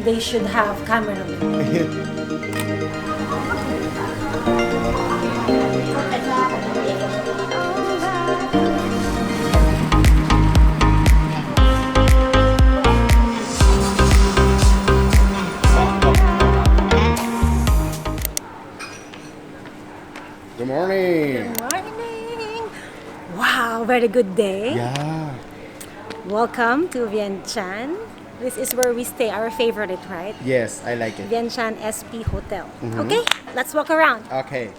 think they should have cameramen. Good morning. Good Morning! Wow, very good day. Yeah. Welcome to Vientiane. This is where we stay, our favorite, right? Yes, I like it. Vientiane SP Hotel. Okay, let's walk around. Okay.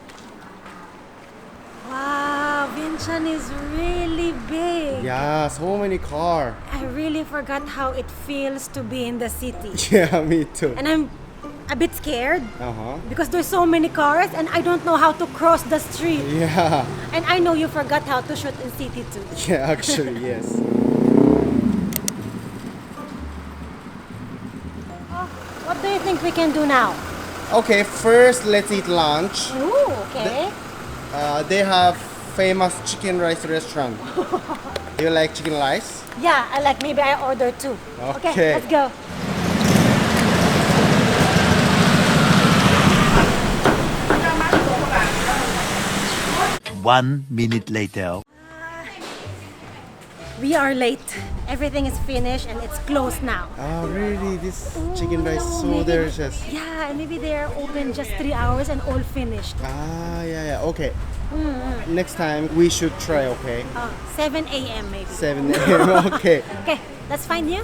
Wow, Vientiane is really big. Yeah, so many car. I really forgot how it feels to be in the city. Yeah, me too. And I'm a bit scared Uh huh. because there's so many cars and I don't know how to cross the street. Yeah. And I know you forgot how to shoot in city too. Yeah, actually, yes. Think we can do now? Okay, first let's eat lunch. Ooh, okay. Uh, they have famous chicken rice restaurant. you like chicken rice? Yeah, I like maybe I order two. Okay. let's go. One minute later. We are late. Everything is finished and it's closed now. Oh, really? This chicken rice is so delicious. Yeah, and maybe they're open just three hours and all finished. Ah, yeah, yeah. Okay. Next time we should try. Okay. Uh, 7 a.m. maybe. 7 a.m. okay. Okay, let's find you.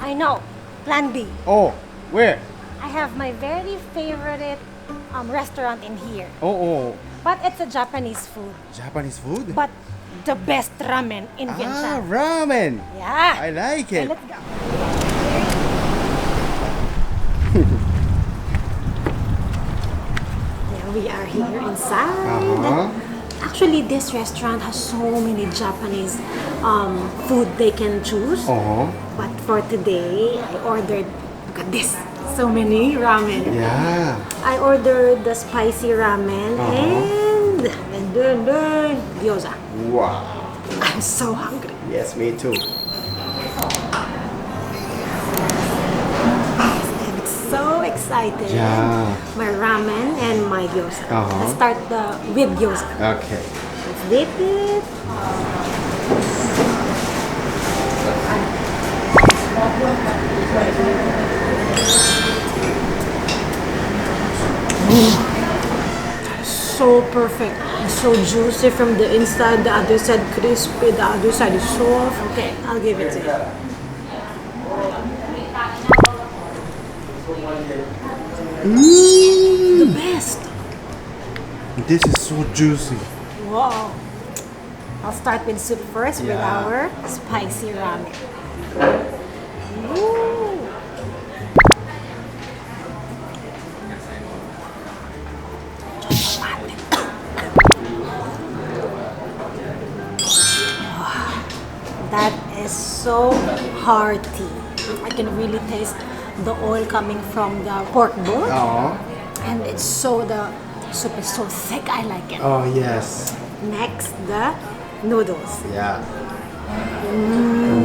I know. Plan B. Oh, where? I have my very favorite um, restaurant in here. Oh, oh, But it's a Japanese food. Japanese food. But the best ramen in ah, Vientiane. ramen. Yeah. I like it. let's go. yeah, we are here inside. Uh-huh. Actually, this restaurant has so many Japanese um, food they can choose. Oh, But for today, I ordered, look at this, so many ramen. yeah. I ordered the spicy ramen Uh-huh. and, then, then gyoza. Wow. I'm so hungry. Yes, me too. I'm so excited. Yeah. My ramen and my gyoza. Uh-huh. Let's start the with gyoza. Okay. Let's dip it. So perfect. It's so juicy from the inside, the other side crispy, the other side is soft. Okay, I'll give it to you. Mmm. The best. This is so juicy. Wow. I'll start with soup first with our spicy ramen. Ooh. So hearty. I can really taste the oil coming from the pork bone. Oh. And it's so, the soup is so thick. I like it. Oh yes. Next, the noodles. Yeah. Mm.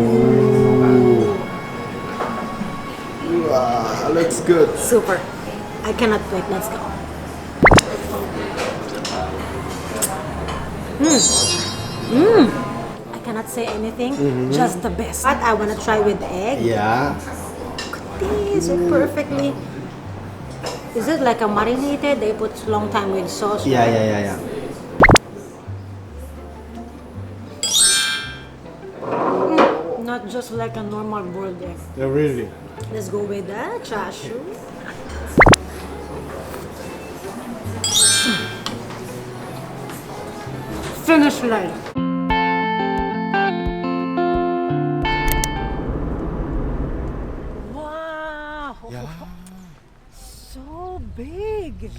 Ooh. Wow, ah, looks good. Super. I cannot wait. Let's go. Mmm. Mmm. I cannot say anything. Mm-hmm. Just the best. But I want to try with the egg. Yeah. This is perfectly. Is it like a marinated? They put long time with sauce. Yeah, yeah, yeah, yeah. Hmm, not just like a normal boiled egg. Yeah, really. Let's go with the chashu. Finish line.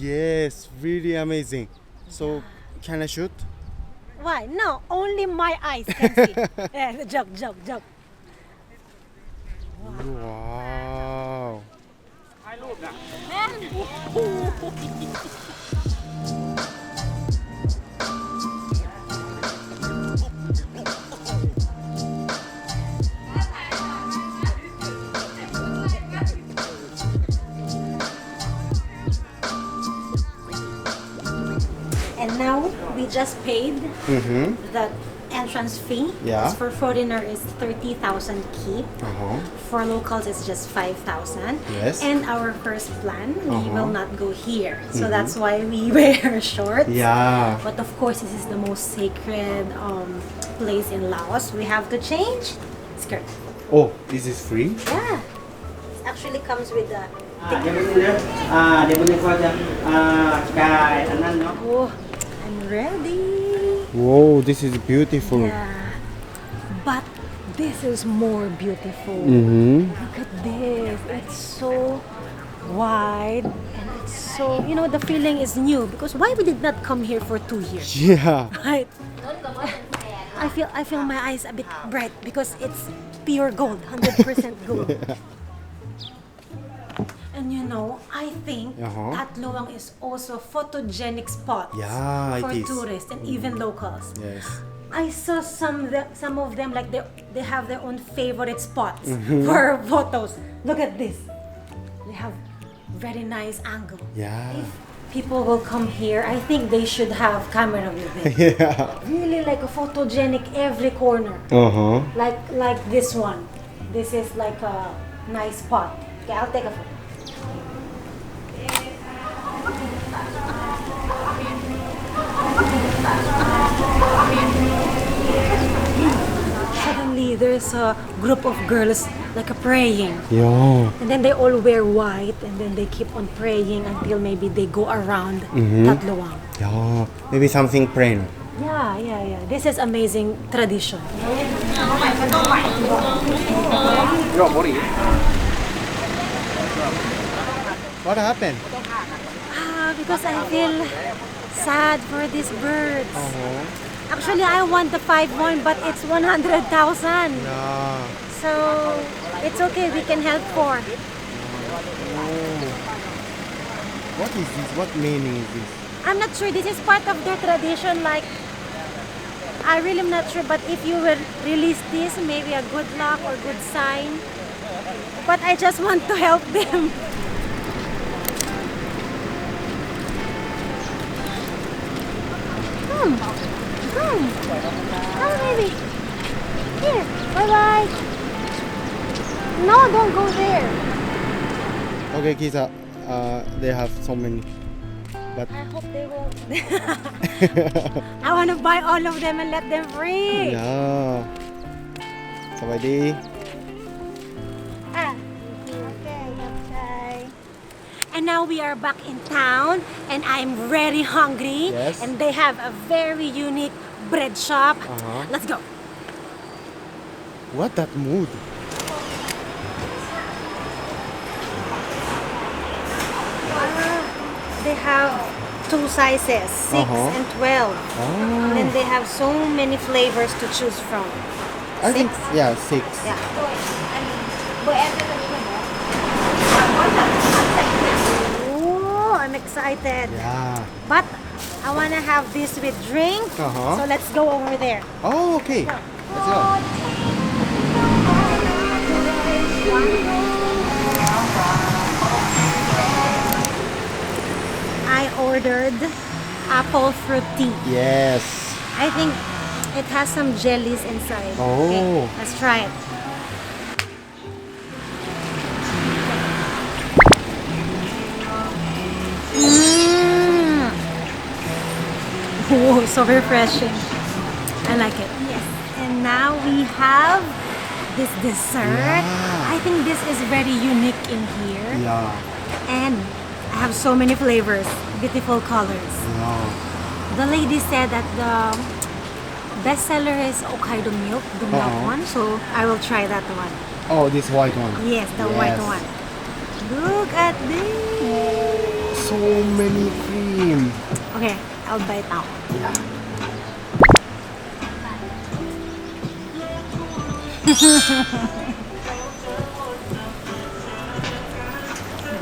Yes, really amazing. So, can I shoot? Why? No, only my eyes can see. yeah, joke, joke, joke. Wow. just paid Mm-hmm. the entrance fee. Yeah. Because For foreigner is thirty thousand key. Uh-huh. For locals, it's just five thousand. Yes. And our first plan, we Uh-huh. will not go here, so that's why we wear shorts. Yeah. But of course, this is the most sacred um, place in Laos. We have to change skirt. Oh, is this free? Yeah. It actually comes with the. อ่าเดี๋ยวมันเดี๋ยวอ่าเดี๋ยวมันก็จะอ่ากายอันนั้นเนาะ Oh, Ready. Whoa, this is beautiful. Yeah. But this is more beautiful. Mm-hmm. Look at this. It's so wide and it's so you know the feeling is new because why we did not come here for two years? Yeah. Right. I feel I feel my eyes a bit bright because it's pure gold, hundred percent gold. And you know, I think Uh-huh. that Luang is also a photogenic spot Yeah, it for is. tourists and even locals. Yes. I saw some the, some of them like they they have their own favorite spots Mm-hmm. for photos. Look at this. They have very nice angle. Yeah. If people will come here, I think they should have camera with them. Yeah. really like a photogenic every corner. Uh-huh. Like like this one. This is like a nice spot. Okay, I'll take a photo. Suddenly there's a group of girls like a praying. Yeah. And then they all wear white and then they keep on praying until maybe they go around mm-hmm. Tatluang. Yeah. Maybe something plain. Yeah, yeah, yeah. This is amazing tradition. What happened? Ah, because I feel sad for these birds. Uh-huh. Actually, I want the 5-1, but it's 100,000. Yeah. So, it's okay. We can help for. What is this? What meaning is this? I'm not sure. This is part of their tradition. Like, I really am not sure. But if you will release this, maybe a good luck or good sign. But I just want to help them. Come. Come. Come, baby. Here. Bye-bye. No, don't go there. Okay, Kisa. Uh, they have so many. But I hope they won't. I want to buy all of them and let them free. yeah. สวัสดี now we are back in town and I'm very hungry. Yes. And they have a very unique bread shop. Uh-huh. Let's go. What that mood? They have two sizes, 6 Uh-huh. and 12. Oh. And then they have so many flavors to choose from. I think yeah, six. Yeah. Oh, I'm excited. Yeah. But I want to have this with drink. Uh-huh. So let's go over there. Oh, okay. Let's go. I ordered apple fruit tea. Yes. I think it has some jellies inside. Oh. Okay, let's try it. So refreshing. I like it. Yes. And now we have this dessert. Yeah. I think this is very unique in here. Yeah. And I have so many flavors, beautiful colors. Yeah. The lady said that the best seller is Hokkaido milk, the milk Uh-huh. one. So I will try that one. Oh, this white one. Yes, the white one. Look at this. So many cream. Okay, I'll bite out. Yeah.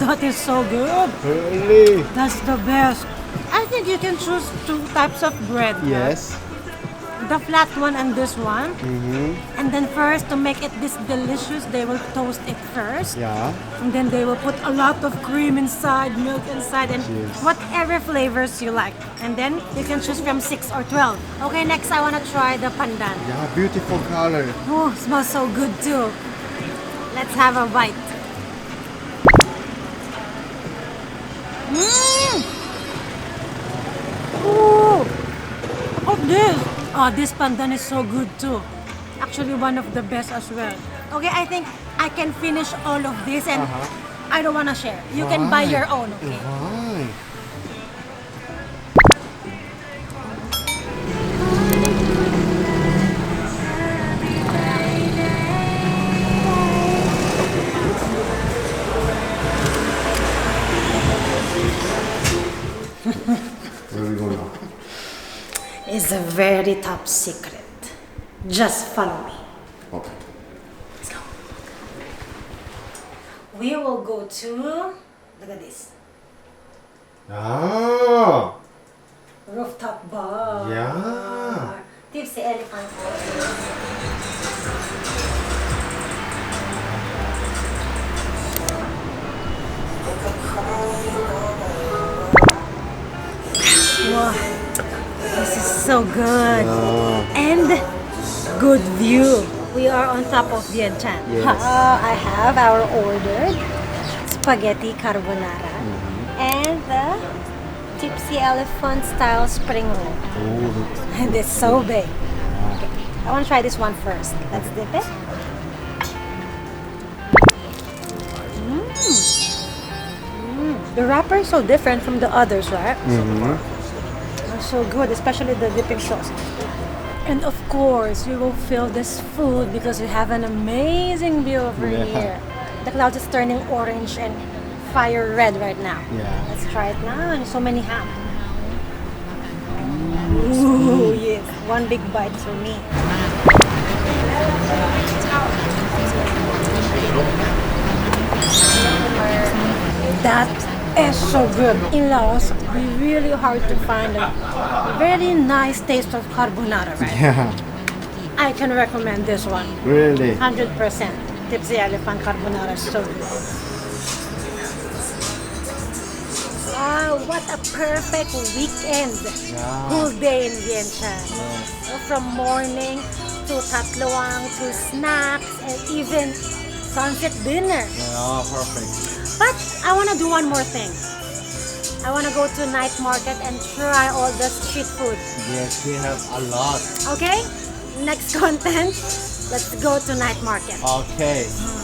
That is so good. Really? That's the best. I think you can choose two types of bread. Yes. The flat one and this one. Mm-hmm. And then first, to make it this delicious, they will toast it first. Yeah. And then they will put a lot of cream inside, milk inside, and whatever flavors you like. And then you can choose from 6 or 12. Okay, next I want to try the pandan. Yeah, beautiful color. Oh, smells so good too. Let's have a bite. Oh, this pandan is so good too. Actually, one of the best as well. Okay, I think I can finish all of this and Uh-huh. I don't want to share. You can buy Why? your own, okay? Why? It's a very top secret. Just follow me. Okay. Let's go. We will go to. Look at this. Ah, Rooftop bar. yeah. Tipsy elephant. So good. And good view. We are on top of Vientiane. Yes. Ah, I have our ordered spaghetti carbonara and the Tipsy Elephant style spring roll. Oh, And it's so big. Okay, I want to try this one first. Let's dip it. Mm. Mm. The wrapper is so different from the others, right? So good, especially the dipping sauce. And of course, you will feel this food because we have an amazing view over Yeah. here. The clouds is turning orange and fire red right now. Yeah. Let's try it now. And so many ham. Mm, Ooh, yes. One big bite for me. That is so good. In Laos, we really hard to find a very nice taste of carbonara, right? yeah. I can recommend this one. Really? 100%. Tipsy Elephant Carbonara is so good. Ah, what a perfect weekend. Yeah. Whole day in Vientiane. So from morning to tatluang to snacks and even sunset dinner. Yeah, perfect. But I want to do one more thing. I want to go to night market and try all the street food. Yes, we have a lot. Okay? Next content, let's go to night market. Okay. Mm.